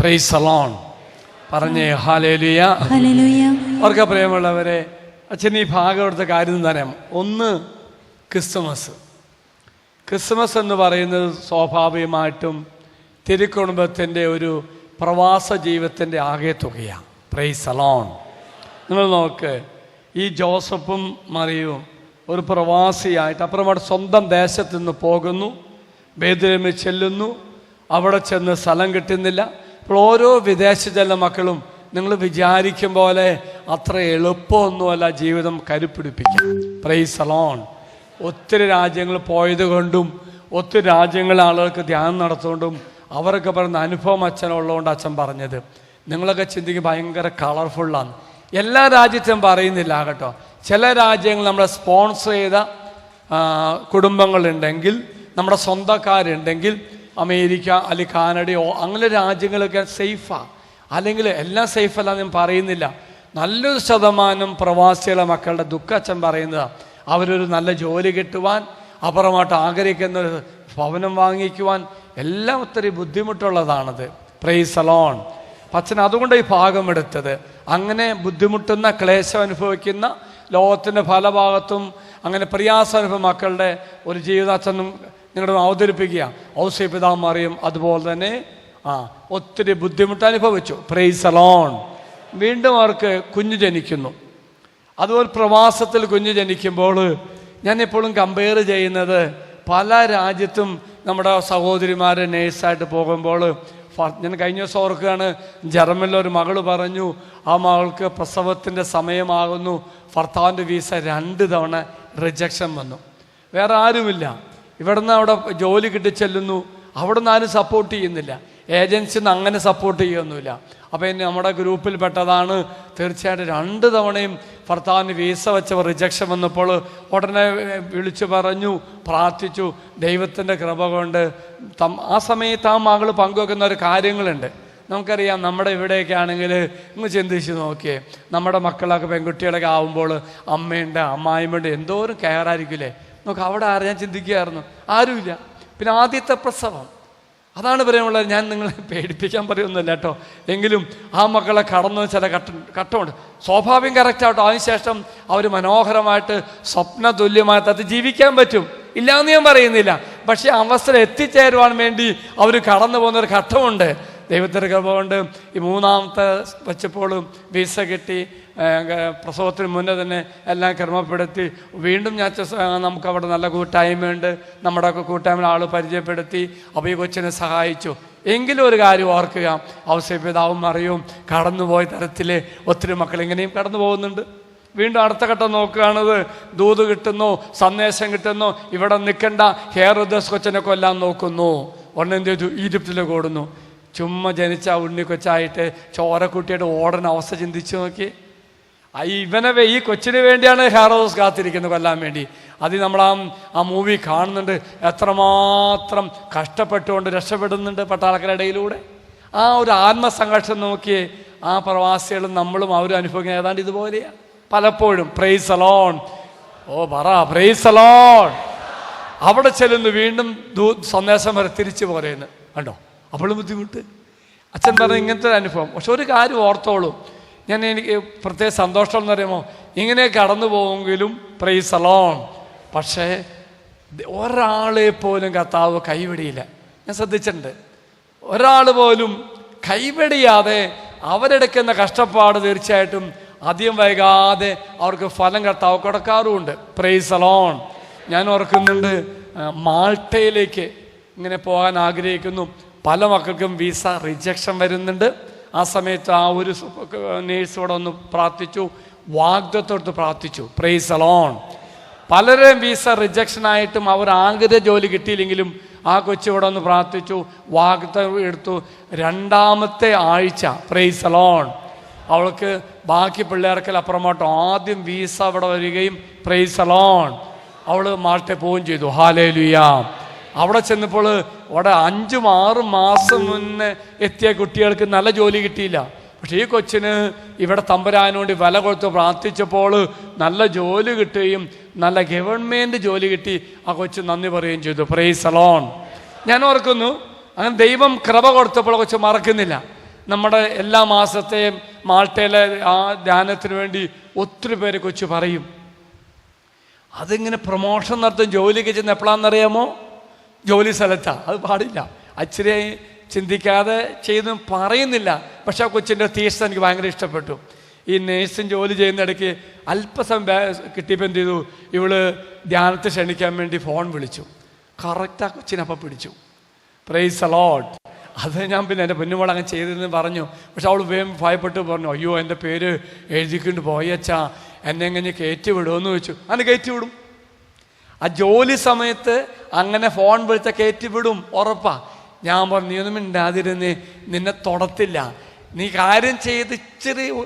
Price alone പറഞ്ഞേ hallelujah. അവർക്ക് പ്രിയമുള്ളവരെ അച്ഛൻ ഈ ഭാഗം എടുത്ത കാര്യം തരാം ഒന്ന് ക്രിസ്മസ് ക്രിസ്മസ് എന്ന് പറയുന്നത് സ്വാഭാവികമായിട്ടും തിരുക്കുടുംബത്തിന്റെ ഒരു പ്രവാസ ജീവിതത്തിന്റെ ആകെ തുകയാണ്. പ്രൈസ് അലോൺ നിങ്ങൾ നോക്ക് ഈ ജോസഫും മറിയും ഒരു പ്രവാസിയായിട്ട് അപ്പുറം അവിടെ സ്വന്തം ദേശത്ത് നിന്ന് പോകുന്നു ബേദരമി ചെല്ലുന്നു അവിടെ ചെന്ന് സ്ഥലം കിട്ടുന്നില്ല. ഓരോ വിദേശ മക്കളും നിങ്ങൾ വിചാരിക്കും പോലെ അത്ര എളുപ്പമൊന്നുമല്ല ജീവിതം കരുപ്പിടിപ്പിക്കാൻ. പ്രൈസ് അലോൺ ഒത്തിരി രാജ്യങ്ങൾ പോയത് കൊണ്ടും ഒത്തിരി രാജ്യങ്ങളിലെ ആളുകൾക്ക് ധ്യാനം നടത്തുകൊണ്ടും അവരൊക്കെ പറയുന്ന അനുഭവം അച്ഛനുള്ളതുകൊണ്ട് അച്ഛൻ പറഞ്ഞത്. നിങ്ങളൊക്കെ ചിന്തിക്കും ഭയങ്കര കളർഫുള്ളാണ് എല്ലാ രാജ്യത്തും പറയുന്നില്ല കേട്ടോ. ചില രാജ്യങ്ങൾ നമ്മളെ സ്പോൺസർ ചെയ്ത കുടുംബങ്ങളുണ്ടെങ്കിൽ നമ്മുടെ സ്വന്തക്കാരുണ്ടെങ്കിൽ അമേരിക്ക അല്ലെങ്കിൽ കാനഡയോ അങ്ങനെ രാജ്യങ്ങളൊക്കെ സേഫാണ് അല്ലെങ്കിൽ എല്ലാം സേഫ് അല്ല ഞാൻ പറയുന്നില്ല. നല്ലൊരു ശതമാനം പ്രവാസികളെ മക്കളുടെ ദുഃഖച്ഛൻ പറയുന്നതാണ് അവരൊരു നല്ല ജോലി കിട്ടുവാൻ അപ്പുറമായിട്ട് ആഗ്രഹിക്കുന്ന ഭവനം വാങ്ങിക്കുവാൻ എല്ലാം ഒത്തിരി ബുദ്ധിമുട്ടുള്ളതാണത്. പ്രൈസ് അലോൺ അച്ഛൻ അതുകൊണ്ട് ഈ ഭാഗം എടുത്തത്. അങ്ങനെ ബുദ്ധിമുട്ടുന്ന ക്ലേശം അനുഭവിക്കുന്ന ലോകത്തിന്റെ പല ഭാഗത്തും അങ്ങനെ പ്രയാസം അനുഭവം മക്കളുടെ ഒരു ജീവിതം അച്ഛനും നിങ്ങളുടെ അവതരിപ്പിക്കുക. ഔസേ പിതാമറിയും അതുപോലെ തന്നെ ആ ഒത്തിരി ബുദ്ധിമുട്ട് അനുഭവിച്ചു. പ്രൈസ് അലോൺ വീണ്ടും അവർക്ക് കുഞ്ഞു ജനിക്കുന്നു. അതുപോലെ പ്രവാസത്തിൽ കുഞ്ഞു ജനിക്കുമ്പോൾ ഞാൻ എപ്പോഴും കമ്പയർ ചെയ്യുന്നത് പല രാജ്യത്തും നമ്മുടെ സഹോദരിമാർ നേഴ്സായിട്ട് പോകുമ്പോൾ ഞാൻ കഴിഞ്ഞ ദിവസം ഓർക്കുകയാണ് ജർമ്മനിലെ ഒരു മകൾ പറഞ്ഞു ആ മകൾക്ക് പ്രസവത്തിന്റെ സമയമാകുന്നു ഭർത്താവിന്റെ വീസ രണ്ട് തവണ റിജക്ഷൻ വന്നു. വേറെ ആരുമില്ല. ഇവിടുന്ന് അവിടെ ജോലി കിട്ടി ചെല്ലുന്നു. അവിടെ നിന്ന് ആരും സപ്പോർട്ട് ചെയ്യുന്നില്ല. ഏജൻസി നിന്ന് അങ്ങനെ സപ്പോർട്ട് ചെയ്യൊന്നുമില്ല അപ്പോൾ ഇനി നമ്മുടെ ഗ്രൂപ്പിൽ പെട്ടതാണ്. തീർച്ചയായിട്ടും രണ്ട് തവണയും ഭർത്താവിന് വീസ വെച്ചവർ റിജക്ഷൻ വന്നപ്പോൾ ഉടനെ വിളിച്ചു പറഞ്ഞു പ്രാർത്ഥിച്ചു ദൈവത്തിന്റെ കൃപ കൊണ്ട്. തം ആ സമയത്ത് ആ മകൾ പങ്കുവെക്കുന്ന ഒരു കാര്യങ്ങളുണ്ട്. നമുക്കറിയാം നമ്മുടെ ഇവിടെയൊക്കെ ആണെങ്കിൽ ഇങ്ങ് ചിന്തിച്ച് നോക്കിയേ. നമ്മുടെ മക്കളൊക്കെ പെൺകുട്ടികളൊക്കെ ആവുമ്പോൾ അമ്മയുണ്ട് അമ്മായിമ്മയുണ്ട് എന്തോരം കെയർ നമുക്ക് അവിടെ ആരും? ഞാൻ ചിന്തിക്കുകയായിരുന്നു. ആരുമില്ല. പിന്നെ ആദ്യത്തെ പ്രസവം. അതാണ് പറയാനുള്ളത് ഞാൻ നിങ്ങളെ പേടിപ്പിക്കാൻ പറയുന്നില്ല കേട്ടോ. എങ്കിലും ആ മക്കളെ കടന്നു ചില ഘട്ട ഘട്ടമുണ്ട് സ്വാഭാവികം കറക്റ്റ് ആട്ടോ. അതിനുശേഷം അവർ മനോഹരമായിട്ട് സ്വപ്ന തുല്യമായിട്ട് അത് ജീവിക്കാൻ പറ്റും. ഇല്ലാന്ന് ഞാൻ പറയുന്നില്ല. പക്ഷേ അവസരം എത്തിച്ചേരുവാൻ വേണ്ടി അവർ കടന്നു പോകുന്ന ഒരു ഘട്ടമുണ്ട്. ദൈവത്തിന്റെ കൃപ കൊണ്ട് ഈ മൂന്നാമത്തെ വെച്ചപ്പോൾ വിസ കിട്ടി. പ്രസവത്തിന് മുന്നേ തന്നെ എല്ലാം ക്രമപ്പെടുത്തി വീണ്ടും ഞാൻ നമുക്കവിടെ നല്ല കൂട്ടായ്മയുണ്ട് നമ്മുടെ കൂട്ടായ്മ ആൾ പരിചയപ്പെടുത്തി. അപ്പോൾ ഈ കൊച്ചിനെ സഹായിച്ചു. എങ്കിലും ഒരു കാര്യം ഓർക്കുക. ഔസേപിതാവും അറിയും. കടന്നുപോയ തരത്തിൽ ഒത്തിരി മക്കൾ ഇങ്ങനെയും കടന്നു പോകുന്നുണ്ട്. വീണ്ടും അടുത്ത ഘട്ടം നോക്കുകയാണത്. ദൂത് കിട്ടുന്നു സന്ദേശം കിട്ടുന്നു. ഇവിടെ നിൽക്കേണ്ട. ഹെയർ ഉദ്ദേശ കൊച്ചിനെ കൊല്ലാൻ നോക്കുന്നു. ഒന്നെന്ത് ചെയ്തു? ഈജിപ്തിലേക്ക് ഓടുന്നു ചുമ്മാ ജനിച്ച ഉണ്ണി കൊച്ചായിട്ട് ചോരക്കുട്ടിയുടെ ഓടന അവസ്ഥ ചിന്തിച്ചു നോക്കി. ആ ഇവനെ വേ- ഈ കൊച്ചിന് വേണ്ടിയാണ് ഹെയറോസ് കാത്തിരിക്കുന്നത് കൊല്ലാൻ വേണ്ടി. അത് നമ്മൾ ആ ആ മൂവി കാണുന്നുണ്ട്. എത്രമാത്രം കഷ്ടപ്പെട്ടുകൊണ്ട് രക്ഷപ്പെടുന്നുണ്ട് പട്ടാളക്കാരുടെ ഇടയിലൂടെ. ആ ഒരു ആത്മസംഘർഷം നോക്കിയേ ആ പ്രവാസികളും നമ്മളും അവരും അനുഭവിക്കുന്ന ഏതാണ്ട് ഇതുപോലെയാ. പലപ്പോഴും പ്രൈസ് അലോൺ ഓ പറ പ്രൈസ് അലോൺ അവിടെ ചെല്ലുന്നു വീണ്ടും ദൂ സന്ദേശം വരെ തിരിച്ചു പോരേന്ന്. കണ്ടോ? അവളും ബുദ്ധിമുട്ട്. അച്ഛൻ പറഞ്ഞ ഇങ്ങനത്തെ ഒരു അനുഭവം. പക്ഷെ ഒരു കാര്യം ഓർത്തോളൂ. ഞാൻ എനിക്ക് പ്രത്യേക സന്തോഷം എന്ന് ഇങ്ങനെ കടന്നു പോകുമെങ്കിലും പ്രൈസ് അലോൺ പക്ഷേ ഒരാളെ പോലും കർത്താവ് കൈവിടിയില്ല. ഞാൻ ശ്രദ്ധിച്ചിട്ടുണ്ട്. ഒരാൾ പോലും കൈവെടിയാതെ അവരെടുക്കുന്ന കഷ്ടപ്പാട് തീർച്ചയായിട്ടും അധികം വൈകാതെ അവർക്ക് ഫലം കർത്താവ് കൊടുക്കാറുമുണ്ട്. പ്രൈസ് അലോൺ ഞാൻ ഓർക്കുന്നുണ്ട് മാൾട്ടയിലേക്ക് ഇങ്ങനെ പോകാൻ ആഗ്രഹിക്കുന്നു. പല മക്കൾക്കും വിസ റിജക്ഷൻ വരുന്നുണ്ട്. ആ സമയത്ത് ആ ഒരു നേഴ്സോടെ ഒന്ന് പ്രാർത്ഥിച്ചു വാഗ്ദത്തോടുത്ത് പ്രാർത്ഥിച്ചു. പ്രൈസ് അലോൺ പലരും വിസ റിജക്ഷൻ ആയിട്ടും അവർ ആഗ്രഹ ജോലി കിട്ടിയില്ലെങ്കിലും ആ കൊച്ചിവിടെ ഒന്ന് പ്രാർത്ഥിച്ചു വാഗ്ദം എടുത്തു. രണ്ടാമത്തെ ആഴ്ച പ്രൈസ് അലോൺ അവൾക്ക് ബാക്കി പിള്ളേർക്കൽ അപ്പുറമോട്ട് ആദ്യം വിസ അവിടെ വരികയും പ്രൈസ് അലോൺ അവൾ മാൾട്ടെ പോവുകയും ചെയ്തു. ഹാലേലുയ അവിടെ ചെന്നപ്പോൾ അവിടെ അഞ്ചും ആറും മാസം മുന്നേ എത്തിയ കുട്ടികൾക്ക് നല്ല ജോലി കിട്ടിയില്ല. പക്ഷേ ഈ കൊച്ചിന് ഇവിടെ തമ്പരാനോട് വില കൊടുത്ത് പ്രാർത്ഥിച്ചപ്പോൾ നല്ല ജോലി കിട്ടുകയും നല്ല ഗവൺമെന്റ് ജോലി കിട്ടി. ആ കൊച്ചു നന്ദി പറയുകയും ചെയ്തു. പ്രൈസ് സലോൺ ഞാൻ ഓർക്കുന്നു അങ്ങനെ ദൈവം കൃപ കൊടുത്തപ്പോൾ കൊച്ചു മറക്കുന്നില്ല. നമ്മുടെ എല്ലാ മാസത്തെയും മാൾട്ടയിലെ ആ ധ്യാനത്തിന് വേണ്ടി ഒത്തിരി പേര് കൊച്ചു പറയും. അതിങ്ങനെ പ്രൊമോഷൻ നടത്തും ജോലിക്ക് ചെന്ന് എപ്പോഴാണെന്നറിയാമോ ജോലി സ്ഥലത്താണ് അത് പാടില്ല. അച്ഛനെ ചിന്തിക്കാതെ ചെയ്തും പറയുന്നില്ല. പക്ഷെ ആ കൊച്ചിന്റെ തീഷ്ണ എനിക്ക് ഭയങ്കര ഇഷ്ടപ്പെട്ടു. ഈ നേഴ്സും ജോലി ചെയ്യുന്ന അല്പസം കിട്ടിയപ്പോൾ എന്ത് ചെയ്തു? ഇവൾ ധ്യാനത്തെ ക്ഷണിക്കാൻ വേണ്ടി ഫോൺ വിളിച്ചു. കറക്റ്റ് ആ കൊച്ചിനപ്പം പിടിച്ചു. പ്രൈസ് അലോട്ട് അത് ഞാൻ പിന്നെ എന്റെ പൊന്നുമോൾ അങ്ങനെ ചെയ്തതെന്ന് പറഞ്ഞു. പക്ഷെ അവൾ വേഗം ഭയപ്പെട്ട് പറഞ്ഞു അയ്യോ എന്റെ പേര് എഴുതിക്കൊണ്ട് പോയച്ചാ എന്നെ എങ്ങനെ കയറ്റി വിടുമെന്ന് ചോദിച്ചു. അങ്ങനെ കയറ്റി വിടും. ആ ജോലി സമയത്ത് അങ്ങനെ ഫോൺ വിളിച്ച കയറ്റി വിടും ഉറപ്പാ. ഞാൻ പറഞ്ഞു നീ ഒന്നും മിണ്ടാതിരുന്ന് നിന്നെ തൊടത്തില്ല. നീ കാര്യം ചെയ്ത് ഇച്ചിരി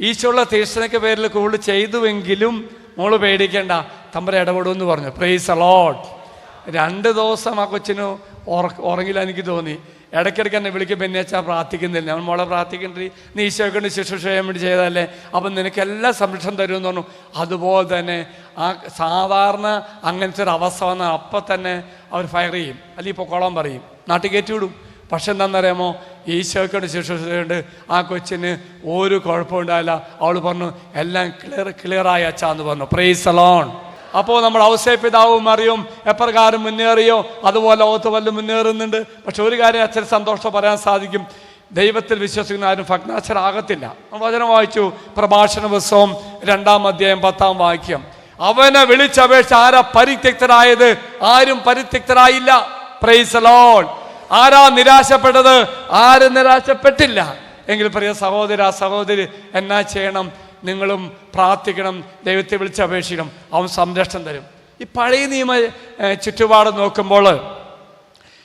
ഈശോയുള്ള തീക്ഷണയ്ക്ക് പേരിൽ കൂടുതൽ ചെയ്തുവെങ്കിലും മോൾ പേടിക്കേണ്ട. തമ്പര ഇടപെടുമെന്ന് പറഞ്ഞു. പ്രൈസ് അലോട്ട് രണ്ട് ദിവസം ആ കൊച്ചിന് ഉറ- ഉറങ്ങില്ല എനിക്ക് തോന്നി. ഇടയ്ക്കിടയ്ക്ക് എന്നെ വിളിക്കും പിന്നെ വെച്ചാൽ പ്രാർത്ഥിക്കുന്നില്ല. നമ്മൾ മോളെ പ്രാർത്ഥിക്കണ്ടി നീ ഈശോയ്ക്കൊണ്ട് കൊണ്ട് ശുശ്രൂഷ വേണ്ടി ചെയ്തതല്ലേ? അപ്പം നിനക്ക് സംരക്ഷണം തരുമെന്ന് പറഞ്ഞു. അതുപോലെ തന്നെ ആ സാധാരണ അങ്ങനത്തെ ഒരു അവസ്ഥ വന്നാൽ അപ്പം തന്നെ അവർ ഫയർ ചെയ്യും. അല്ലെങ്കിൽ പൊക്കോളം പറയും. നാട്ടിൽ കയറ്റി വിടും. പക്ഷെ എന്താണെന്നറിയാമോ? ഈശോയ്ക്കോട് ശുശ്രൂഷയുണ്ട്. ആ കൊച്ചിന് ഒരു കുഴപ്പമുണ്ടായില്ല അവൾ പറഞ്ഞു എല്ലാം ക്ലിയർ ക്ലിയറായി അച്ഛാന്ന് പറഞ്ഞു. പ്രൈസ് അലോൺ അപ്പോൾ നമ്മൾ ഔസേ പിതാവും അറിയും എപ്രകാരം മുന്നേറിയോ? അതുപോലെ ലോകത്ത് വല്ലതും മുന്നേറുന്നുണ്ട്. പക്ഷെ ഒരു കാര്യം അച്ഛൻ സന്തോഷം പറയാൻ സാധിക്കും. ദൈവത്തിൽ വിശ്വസിക്കുന്ന ആരും ഭഗ്നാശരാകത്തില്ല. നമ്മൾ വചനം വായിച്ചു. പ്രഭാഷണ പുസ്തകം രണ്ടാം അധ്യായം പത്താം വാക്യം. അവനെ വിളിച്ചപേക്ഷ ആരാ പരിത്യക്തരായത് ആരും പരിത്യക്തരായില്ല. പ്രൈസ് ലോൺ ആരാ നിരാശപ്പെട്ടത്? ആരും നിരാശപ്പെട്ടില്ല. എങ്കിൽ പ്രിയ സഹോദര സഹോദരി എന്നാ ചെയ്യണം? നിങ്ങളും പ്രാർത്ഥിക്കണം. ദൈവത്തെ വിളിച്ചപേക്ഷിക്കണം അവൻ സംരക്ഷണം തരും. ഈ പഴയ നിയമ ചുറ്റുപാട് നോക്കുമ്പോൾ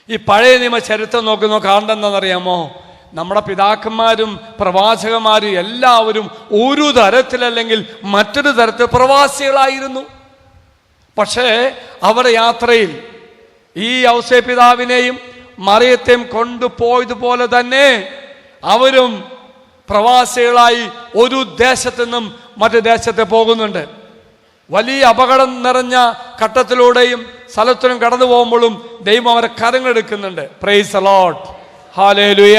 ഈ പഴയ നിയമ ചരിത്രം നോക്കുന്ന കാണണ്ടെന്നറിയാമോ നമ്മുടെ പിതാക്കന്മാരും പ്രവാചകന്മാരും എല്ലാവരും ഒരു തരത്തിലല്ലെങ്കിൽ മറ്റൊരു തരത്തിൽ പ്രവാസികളായിരുന്നു. പക്ഷേ അവരുടെ യാത്രയിൽ ഈ ഔസേ പിതാവിനെയും മറിയത്തെയും കൊണ്ടുപോയതുപോലെ തന്നെ അവരും പ്രവാസികളായി ഒരു ദേശത്തു നിന്നും മറ്റു ദേശത്ത് പോകുന്നുണ്ട്. വലിയ അപകടം നിറഞ്ഞ ഘട്ടത്തിലൂടെയും സ്ഥലത്തിനും കടന്നു പോകുമ്പോഴും ദൈവം അവരെ കരങ്ങളെടുക്കുന്നുണ്ട്. പ്രൈസ് അലോട്ട് ഹാലേ ലുയ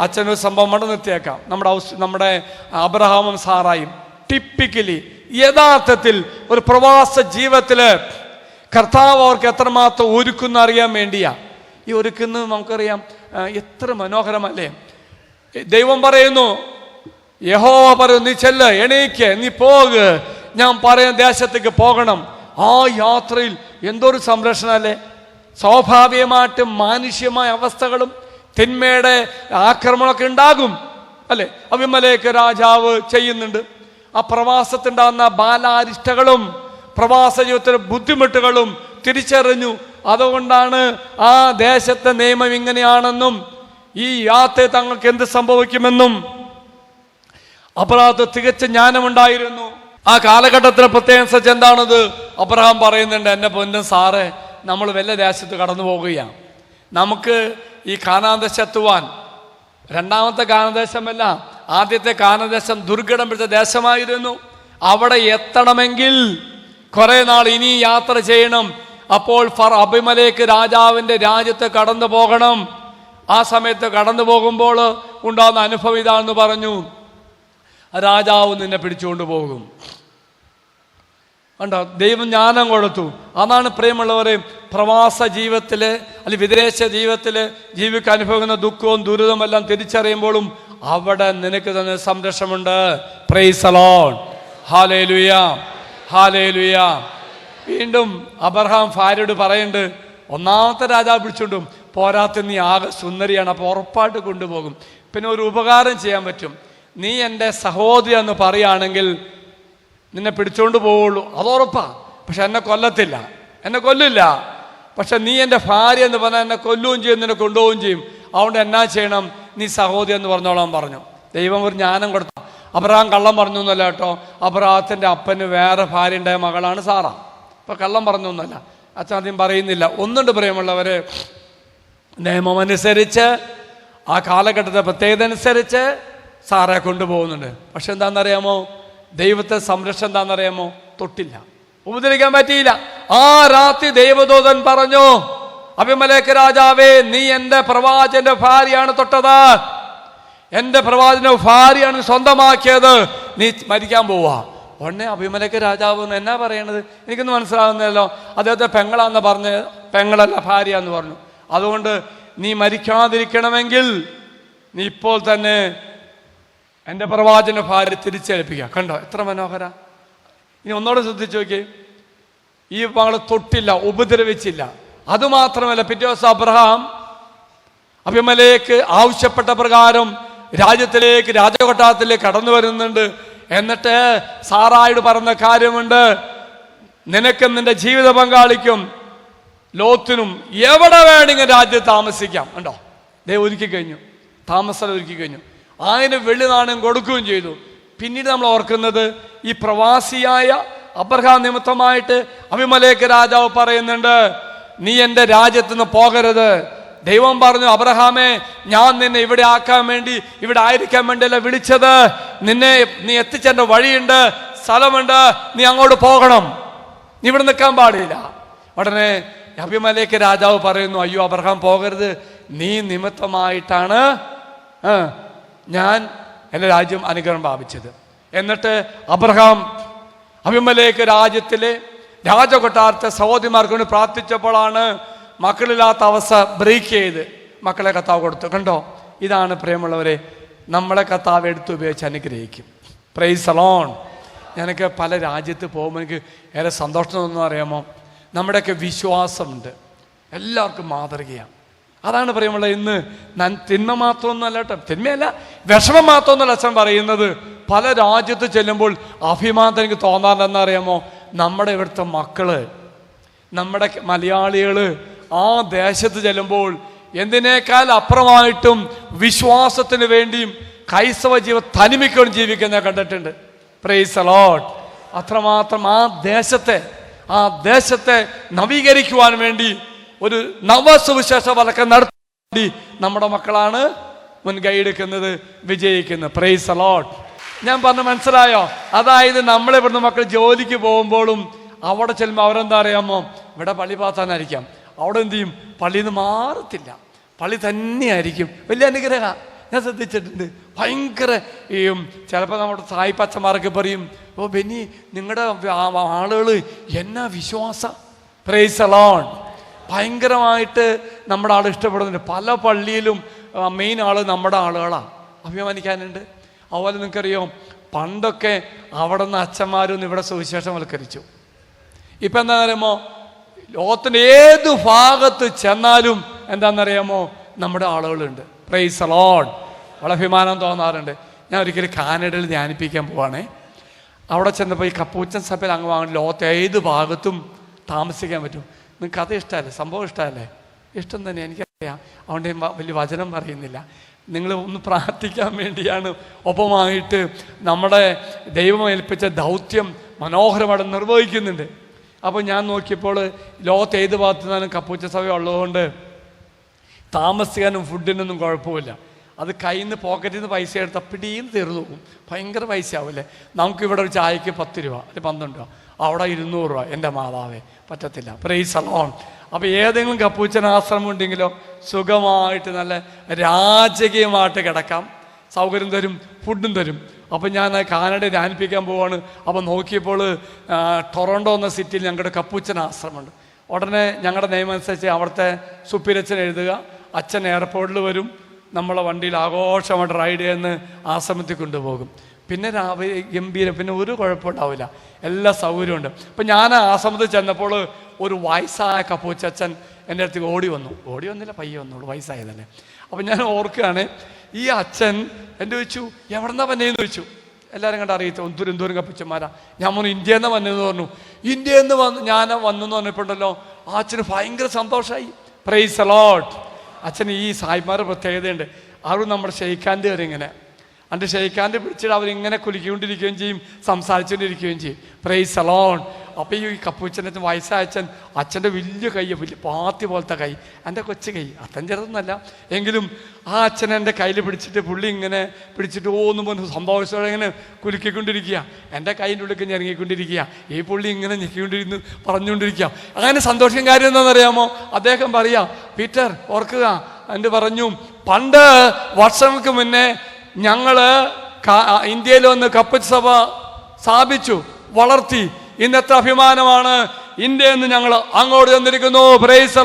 അച്ഛനൊരു സംഭവം മട നിർത്തിയേക്കാം. നമ്മുടെ നമ്മുടെ അബ്രഹാമും സാറായും ടിപ്പിക്കലി യഥാർത്ഥത്തിൽ ഒരു പ്രവാസ ജീവിതത്തിൽ കർത്താവ് അവർക്ക് എത്രമാത്രം ഒരുക്കുന്ന അറിയാൻ വേണ്ടിയാ. ഈ ഒരുക്കുന്നത് നമുക്കറിയാം എത്ര മനോഹരമല്ലേ. ദൈവം പറയുന്നു യഹോവ പറയുന്നു നീ ചെല്ല് എണീക്ക് നീ പോക്. ഞാൻ പറയുന്ന ദേശത്തേക്ക് പോകണം. ആ യാത്രയിൽ എന്തൊരു സംരക്ഷണമല്ലേ. സ്വാഭാവികമായിട്ടും മാനുഷ്യമായ അവസ്ഥകളും തിന്മയുടെ ആക്രമണമൊക്കെ ഉണ്ടാകും അല്ലെ? അഭിമലേക്ക് രാജാവ് ചെയ്യുന്നുണ്ട്. ആ പ്രവാസത്തുണ്ടാകുന്ന ബാലാരിഷ്ടകളും പ്രവാസ ജീവിതത്തിലെ ബുദ്ധിമുട്ടുകളും തിരിച്ചറിഞ്ഞു. അതുകൊണ്ടാണ് ആ ദേശത്തെ നിയമം ഇങ്ങനെയാണെന്നും ഈ യാത്ര തങ്ങൾക്ക് എന്ത് സംഭവിക്കുമെന്നും അബ്രഹാത്ത് തികച്ച ജ്ഞാനമുണ്ടായിരുന്നു. ആ കാലഘട്ടത്തിലെ പ്രത്യേകം സച്ച് എന്താണത്? അബ്രഹാം പറയുന്നുണ്ട് എന്റെ പൊന്നും സാറേ നമ്മൾ വല്ല ദേശത്ത് കടന്നു പോകുകയാണ് നമുക്ക് ഈ കാനാന്തശത്തുവാൻ രണ്ടാമത്തെ കാനദേശമല്ല ആദ്യത്തെ കാനദേശം ദുർഘടം പിടിച്ച ദേശമായിരുന്നു. അവിടെ എത്തണമെങ്കിൽ കുറെ നാൾ ഇനി യാത്ര ചെയ്യണം. അപ്പോൾ ഫർ അഭിമലേക്ക് രാജാവിന്റെ രാജ്യത്ത് കടന്നു പോകണം. ആ സമയത്ത് കടന്നു പോകുമ്പോൾ ഉണ്ടാകുന്ന അനുഭവം ഇതാണെന്ന് പറഞ്ഞു. രാജാവ് നിന്നെ പിടിച്ചുകൊണ്ട് പോകും. കണ്ടോ? ദൈവം ജ്ഞാനം കൊടുത്തു. അതാണ് പ്രിയമുള്ളവരെ പ്രവാസ ജീവിതത്തിൽ അല്ലെങ്കിൽ വിദേശ ജീവിതത്തിൽ ജീവിക്കാൻ അനുഭവിക്കുന്ന ദുഃഖവും ദുരിതവും എല്ലാം തിരിച്ചറിയുമ്പോഴും അവിടെ നിനക്ക് തന്നെ സംരക്ഷമുണ്ട് പ്രൈസലോൺ ഹാലേ ലുയ ഹാലേ ലുയ വീണ്ടും അബ്രഹാം ഭാര്യയോട് പറയുന്നുണ്ട് ഒന്നാമത്തെ രാജാവ് പിടിച്ചുകൊണ്ടും പോരാത്ത നീ ആകെ സുന്ദരിയാണ് അപ്പോൾ ഉറപ്പായിട്ട് കൊണ്ടുപോകും. പിന്നെ ഒരു ഉപകാരം ചെയ്യാൻ പറ്റും. നീ എന്റെ സഹോദരി എന്ന് പറയുകയാണെങ്കിൽ നിന്നെ പിടിച്ചോണ്ട് പോവുള്ളൂ. അതോറപ്പാ. പക്ഷെ എന്നെ കൊല്ലത്തില്ല. എന്നെ കൊല്ലില്ല. പക്ഷെ നീ എന്റെ ഭാര്യ എന്ന് പറഞ്ഞാൽ എന്നെ കൊല്ലുകയും ചെയ്യും നിന്നെ കൊണ്ടുപോവുകയും ചെയ്യും. അതുകൊണ്ട് എന്നാ ചെയ്യണം? നീ സഹോദരി എന്ന് പറഞ്ഞോളാൻ പറഞ്ഞു. ദൈവം ഒരു ജ്ഞാനം കൊടുത്തു. അബ്രഹാം കള്ളം പറഞ്ഞു എന്നല്ല കേട്ടോ. അബ്രഹാത്തിന്റെ അപ്പന് വേറെ ഭാര്യ ഉണ്ടായ മകളാണ് സാറ. അപ്പം കള്ളം പറഞ്ഞു എന്നല്ല. അച്ഛൻ ആദ്യം പറയുന്നില്ല. ഒന്നുണ്ട് പ്രിയമുള്ളവര്. നിയമമനുസരിച്ച് ആ കാലഘട്ടത്തെ പ്രത്യേകത അനുസരിച്ച് സാറെ കൊണ്ടുപോകുന്നുണ്ട്. പക്ഷെ എന്താണെന്നറിയാമോ? ദൈവത്തെ സംരക്ഷണം എന്താണെന്നറിയാമോ? തൊട്ടില്ല. ഉപദ്രവിക്കാൻ പറ്റിയില്ല. ആ രാത്രി ദൈവദൂതൻ പറഞ്ഞു അഭിമലേഖ രാജാവേ നീ എന്റെ പ്രവാചന്റെ ഭാര്യയാണ് തൊട്ടത്. എന്റെ പ്രവാചന ഭാര്യയാണ് സ്വന്തമാക്കിയത്. നീ മരിക്കാൻ പോവാ. ഉടനെ അഭിമലക്ക് രാജാവ് എന്ന് എന്നാ പറയണത്? എനിക്കൊന്നും മനസ്സിലാവുന്നില്ലല്ലോ. അദ്ദേഹത്തെ പെങ്ങളാന്ന് പറഞ്ഞ് പെങ്ങളല്ല ഭാര്യ എന്ന് പറഞ്ഞു. അതുകൊണ്ട് നീ മരിക്കാതിരിക്കണമെങ്കിൽ നീ ഇപ്പോൾ തന്നെ എന്റെ പ്രവാചന ഭാര്യ തിരിച്ചേൽപ്പിക്കുക. കണ്ടോ? എത്ര മനോഹര. ഇനി ഒന്നോടെ ശ്രദ്ധിച്ചു നോക്കി ഈ മകളെ തൊട്ടില്ല ഉപദ്രവിച്ചില്ല. അതുമാത്രമല്ല പിറ്റേ ദിവസം അബ്രഹാം അഭിമലേക്ക് ആവശ്യപ്പെട്ട പ്രകാരം രാജ്യത്തിലേക്ക് രാജകൊട്ടാരത്തിലേക്ക് കടന്നു വരുന്നുണ്ട്. എന്നിട്ട് സാറായോട് പറഞ്ഞ കാര്യമുണ്ട്. നിനക്കും നിന്റെ ജീവിത പങ്കാളിക്കും ലോത്തിനും എവിടെ വേണമെങ്കിൽ രാജ്യത്ത് താമസിക്കാം. ഉണ്ടോ ദൈവം ഒരുക്കി കഴിഞ്ഞു. താമസം ഒരുക്കി കഴിഞ്ഞു. ആയിരം വെള്ളി നാണയം കൊടുക്കുകയും ചെയ്തു. പിന്നീട് നമ്മൾ ഓർക്കുന്നത് ഈ പ്രവാസിയായ അബ്രഹാം നിമിത്തമായിട്ട് അഭിമലേക്ക് രാജാവ് പറയുന്നുണ്ട് നീ എന്റെ രാജ്യത്തു നിന്ന് പോകരുത്. ദൈവം പറഞ്ഞു അബ്രഹാമേ ഞാൻ നിന്നെ ഇവിടെ ആക്കാൻ വേണ്ടി ഇവിടെ ആയിരിക്കാൻ വേണ്ടിയല്ല വിളിച്ചത്. നിന്നെ നീ എത്തിച്ചേണ്ട വഴിയുണ്ട് സ്ഥലമുണ്ട് നീ അങ്ങോട്ട് പോകണം. നീ ഇവിടെ നിൽക്കാൻ പാടില്ല. ഉടനെ അഭിമലേക്ക് രാജാവ് പറയുന്നു അയ്യോ അബ്രഹാം പോകരുത്. നീ നിമിത്തമായിട്ടാണ് ഞാൻ എന്റെ രാജ്യം അനുഗ്രഹം പ്രാപിച്ചത്. എന്നിട്ട് അബ്രഹാം അഭിമലേക്ക് രാജ്യത്തിലെ രാജകൊട്ടാരത്തെ സഹോദരിമാർക്ക് വേണ്ടി പ്രാർത്ഥിച്ചപ്പോഴാണ് മക്കളില്ലാത്ത അവസ്ഥ ബ്രേക്ക് ചെയ്ത് മക്കളെ കത്താവ് കൊടുത്തു. കണ്ടോ? ഇതാണ് പ്രിയമുള്ളവരെ നമ്മളെ കത്താവ് എടുത്ത് ഉപയോഗിച്ച് അനുഗ്രഹിക്കും. പ്രൈസ് അലോൺ ഞാനൊക്കെ പല രാജ്യത്ത് പോകുമ്പോൾ എനിക്ക് ഏറെ സന്തോഷം തോന്നുന്നു അറിയാമോ നമ്മുടെയൊക്കെ വിശ്വാസമുണ്ട്. എല്ലാവർക്കും മാതൃകയാണ്. അതാണ് പറയുമ്പോൾ ഇന്ന് തിന്മ മാത്രമൊന്നുമല്ല കേട്ടോ. തിന്മയല്ല വിഷമം മാത്രമൊന്നുമല്ല അച്ഛൻ പറയുന്നത്. പല രാജ്യത്ത് ചെല്ലുമ്പോൾ അഭിമാനത്തിന് എനിക്ക് തോന്നാറെന്ന് അറിയാമോ? നമ്മുടെ ഇവിടുത്തെ മക്കൾ നമ്മുടെ മലയാളികൾ ആ ദേശത്ത് ചെല്ലുമ്പോൾ എന്തിനേക്കാൾ അപ്പുറമായിട്ടും വിശ്വാസത്തിന് വേണ്ടിയും ക്രൈസ്തവ ജീവ തനിമിക്കൊണ്ട് ജീവിക്കുന്ന കണ്ടിട്ടുണ്ട്. പ്രൈസ് അലോട്ട് അത്രമാത്രം ആ ദേശത്തെ ആ ദേശത്തെ നവീകരിക്കുവാൻ വേണ്ടി ഒരു നവസുവിശേഷ വലക്കം നടത്തി നമ്മുടെ മക്കളാണ് മുൻ എടുക്കുന്നത് വിജയിക്കുന്നത് പ്രൈസ് അലോട്ട് ഞാൻ പറഞ്ഞു മനസ്സിലായോ? അതായത് നമ്മളെ ഇവിടുന്ന് മക്കൾ ജോലിക്ക് പോകുമ്പോഴും അവിടെ ചെല്ലുമ്പോൾ അവരെന്താ അറിയാമോ ഇവിടെ പള്ളി പാത്താനായിരിക്കാം. അവിടെ എന്ത് ചെയ്യും? പള്ളിയിൽ നിന്ന് മാറത്തില്ല. പള്ളി തന്നെയായിരിക്കും. വലിയ അനുഗ്രഹ ഞാൻ ശ്രദ്ധിച്ചിട്ടുണ്ട്. ഭയങ്കര ഈ ചിലപ്പോൾ നമ്മുടെ സായി പച്ചമാരൊക്കെ പറയും ഓ ബെന്നി നിങ്ങളുടെ ആളുകൾ എന്നാ വിശ്വാസം? പ്രൈസ് അലോൺ ഭയങ്കരമായിട്ട് നമ്മുടെ ആൾ ഇഷ്ടപ്പെടുന്നുണ്ട്. പല പള്ളിയിലും മെയിൻ ആൾ നമ്മുടെ ആളുകളാണ് അഭിമാനിക്കാനുണ്ട്. അതുപോലെ നിങ്ങൾക്കറിയോ പണ്ടൊക്കെ അവിടെ നിന്ന് അച്ഛന്മാരൊന്നും ഇവിടെ സുവിശേഷം വൽക്കരിച്ചു ഇപ്പം എന്താ പറയുമോ ലോകത്തിന്റെ ഏത് ഭാഗത്ത് ചെന്നാലും എന്താണെന്നറിയാമോ നമ്മുടെ ആളുകളുണ്ട്. പ്രൈസ് അലോഡ് വളരെ അഭിമാനം തോന്നാറുണ്ട്. ഞാൻ ഒരിക്കലും കാനഡയിൽ ധ്യാനിപ്പിക്കാൻ പോവാണേ. അവിടെ ചെന്നപ്പോൾ ഈ കപ്പൂച്ചൻ സഭയിൽ വാങ്ങി ലോകത്തെ ഏത് ഭാഗത്തും താമസിക്കാൻ പറ്റും. നിങ്ങൾക്ക് അത് ഇഷ്ടമല്ലേ സംഭവം ഇഷ്ടമല്ലേ ഇഷ്ടം തന്നെ എനിക്കറിയാം. അതുകൊണ്ട് വലിയ വചനം പറയുന്നില്ല. നിങ്ങൾ ഒന്ന് പ്രാർത്ഥിക്കാൻ വേണ്ടിയാണ് ഒപ്പമായിട്ട് നമ്മുടെ ദൈവം ഏൽപ്പിച്ച ദൗത്യം മനോഹരമായിട്ട് നിർവഹിക്കുന്നുണ്ട്. അപ്പോൾ ഞാൻ നോക്കിയപ്പോൾ ലോകത്ത് ഏത് ഭാഗത്തു നിന്നാലും കപ്പൂച്ച സഭ ഉള്ളതുകൊണ്ട് താമസിക്കാനും ഫുഡിനൊന്നും കുഴപ്പമില്ല. അത് കയ്യിൽ നിന്ന് പോക്കറ്റിൽ നിന്ന് പൈസ എടുത്താൽ പിടിയും തീർന്നു പോകും. ഭയങ്കര പൈസ ആവില്ലേ നമുക്ക് ഇവിടെ ഒരു ചായക്ക് പത്ത് രൂപ അല്ലെങ്കിൽ പന്ത്രണ്ട് രൂപ. അവിടെ ഇരുന്നൂറ് രൂപ. എന്റെ മാതാവേ പറ്റത്തില്ല. പ്രൈസ് അലോൺ അപ്പോൾ ഏതെങ്കിലും കപ്പൂച്ചൻ ആശ്രമം ഉണ്ടെങ്കിലോ സുഖമായിട്ട് നല്ല രാജകീയമായിട്ട് കിടക്കാം. സൗകര്യം തരും ഫുഡും തരും. അപ്പം ഞാൻ കാനഡ ധ്യാനിപ്പിക്കാൻ പോവാണ്. അപ്പം നോക്കിയപ്പോൾ ടൊറോണ്ടോ എന്ന സിറ്റിയിൽ ഞങ്ങളുടെ കപ്പൂച്ചൻ ആശ്രമമുണ്ട്. ഉടനെ ഞങ്ങളുടെ നിയമം അനുസരിച്ച് അവിടുത്തെ സുപ്പിരച്ചൻ എഴുതുക. അച്ഛൻ എയർപോർട്ടിൽ വരും. നമ്മളെ വണ്ടിയിൽ ആഘോഷമായിട്ട് റൈഡ് ചെയ്യുന്ന ആശ്രമത്തിൽ കൊണ്ടുപോകും. പിന്നെ രാവിലെ ഗംഭീരം പിന്നെ ഒരു കുഴപ്പമുണ്ടാവില്ല എല്ലാ സൗകര്യമുണ്ട് അപ്പം ഞാൻ ആശ്രമത്തിൽ ചെന്നപ്പോൾ ഒരു വയസ്സായ കപ്പൂച്ചൻ എന്റെ അടുത്ത് ഓടി വന്നു. ഓടി വന്നില്ല പയ്യെ വന്നുള്ളൂ വയസ്സായതല്ലേ. അപ്പം ഞാൻ ഓർക്കുകയാണ് ഈ അച്ഛൻ എന്റെ ചോദിച്ചു? എവിടെന്നാ വന്നേന്ന് ചോദിച്ചു. എല്ലാവരും കണ്ട അറിയിച്ചു ഒന്തൂരും എന്തോരം കപ്പിച്ചന്മാരാ ഞാൻ പറഞ്ഞു ഇന്ത്യയിൽ നിന്ന് വന്നതെന്ന് പറഞ്ഞു. ഇന്ത്യയിൽ നിന്ന് വന്ന് ഞാൻ വന്നെന്ന് പറഞ്ഞപ്പോണ്ടല്ലോ ആ അച്ഛന് ഭയങ്കര സന്തോഷമായി പ്രൈസ് അലോട്ട് അച്ഛന് ഈ സായിമാരുടെ പ്രത്യേകതയുണ്ട്. അവർ നമ്മുടെ ഷെയ്ഖാന്റെ വരെ ഇങ്ങനെ അണ്ട് ഷെയ്ഖാന്റെ പിടിച്ചിട്ട് അവരിങ്ങനെ കുലുക്കിക്കൊണ്ടിരിക്കുകയും ചെയ്യും സംസാരിച്ചുകൊണ്ടിരിക്കുകയും ചെയ്യും. പ്രൈസ് അലോൺ അപ്പോൾ ഈ കപ്പൂച്ചനച്ഛൻ വയസ്സായ അച്ഛൻ അച്ഛന്റെ വലിയ കൈ വലിയ പാത്തി പോലത്തെ കൈ. എന്റെ കൊച്ചു കൈ അത്തൻ ചെറുതൊന്നല്ല. എങ്കിലും ആ അച്ഛൻ എന്റെ കയ്യിൽ പിടിച്ചിട്ട് പുള്ളി ഇങ്ങനെ പിടിച്ചിട്ട് ഓന്നും പോലും സംഭവിച്ചോടെ ഇങ്ങനെ കുലുക്കിക്കൊണ്ടിരിക്കുക. എന്റെ കൈന്റെ ഉള്ളിൽ ഞെരങ്ങിക്കൊണ്ടിരിക്കുക ഈ പുള്ളി ഇങ്ങനെ ഞെക്കിക്കൊണ്ടിരുന്ന് പറഞ്ഞുകൊണ്ടിരിക്കുക. അങ്ങനെ സന്തോഷം കാര്യം എന്താണെന്നറിയാമോ? അദ്ദേഹം പറയാ പീറ്റർ ഓർക്കുക. എന്റെ പറഞ്ഞു പണ്ട് വർഷങ്ങൾക്ക് മുന്നേ ഞങ്ങൾ ക- ഇന്ത്യയിൽ വന്ന് കപ്പ സഭ സ്ഥാപിച്ചു വളർത്തി. ഇന്നത്തെ അഭിമാനമാണ് ഇന്ത്യ എന്ന് ഞങ്ങൾ അങ്ങോട്ട് തന്നിരിക്കുന്നു പ്രൈസ്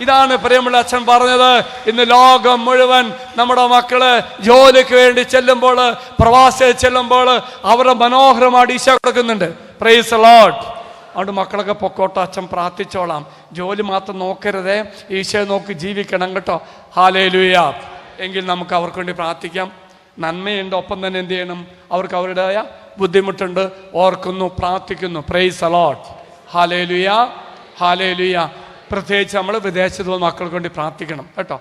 ഇതാണ് പ്രിയമുള്ള അച്ഛൻ പറഞ്ഞത്. ഇന്ന് ലോകം മുഴുവൻ നമ്മുടെ മക്കൾ ജോലിക്ക് വേണ്ടി ചെല്ലുമ്പോൾ പ്രവാസി ചെല്ലുമ്പോൾ അവരുടെ മനോഹരമായിട്ട് ഈശ കൊടുക്കുന്നുണ്ട്. പ്രൈസ് അലോട്ട് അതുകൊണ്ട് മക്കളൊക്കെ പൊക്കോട്ടെ അച്ഛൻ പ്രാർത്ഥിച്ചോളാം. ജോലി മാത്രം നോക്കരുതേ. ഈശോയെ നോക്കി ജീവിക്കണം കേട്ടോ. ഹാലേ ലുയ എങ്കിൽ നമുക്ക് അവർക്ക് വേണ്ടി പ്രാർത്ഥിക്കാം. നന്മയുണ്ട് ഒപ്പം തന്നെ എന്ത് ചെയ്യണം? അവർക്ക് അവരുടേതായ ബുദ്ധിമുട്ടുണ്ട്. ഓർക്കുന്നു പ്രാർത്ഥിക്കുന്നു. പ്രൈസ് അലോട്ട് ഹാലേ ഹാലേലുയ ഹാലേ ലുയ പ്രത്യേകിച്ച് നമ്മൾ വിദേശത്തുള്ള മക്കൾക്ക് വേണ്ടി പ്രാർത്ഥിക്കണം. കേട്ടോ?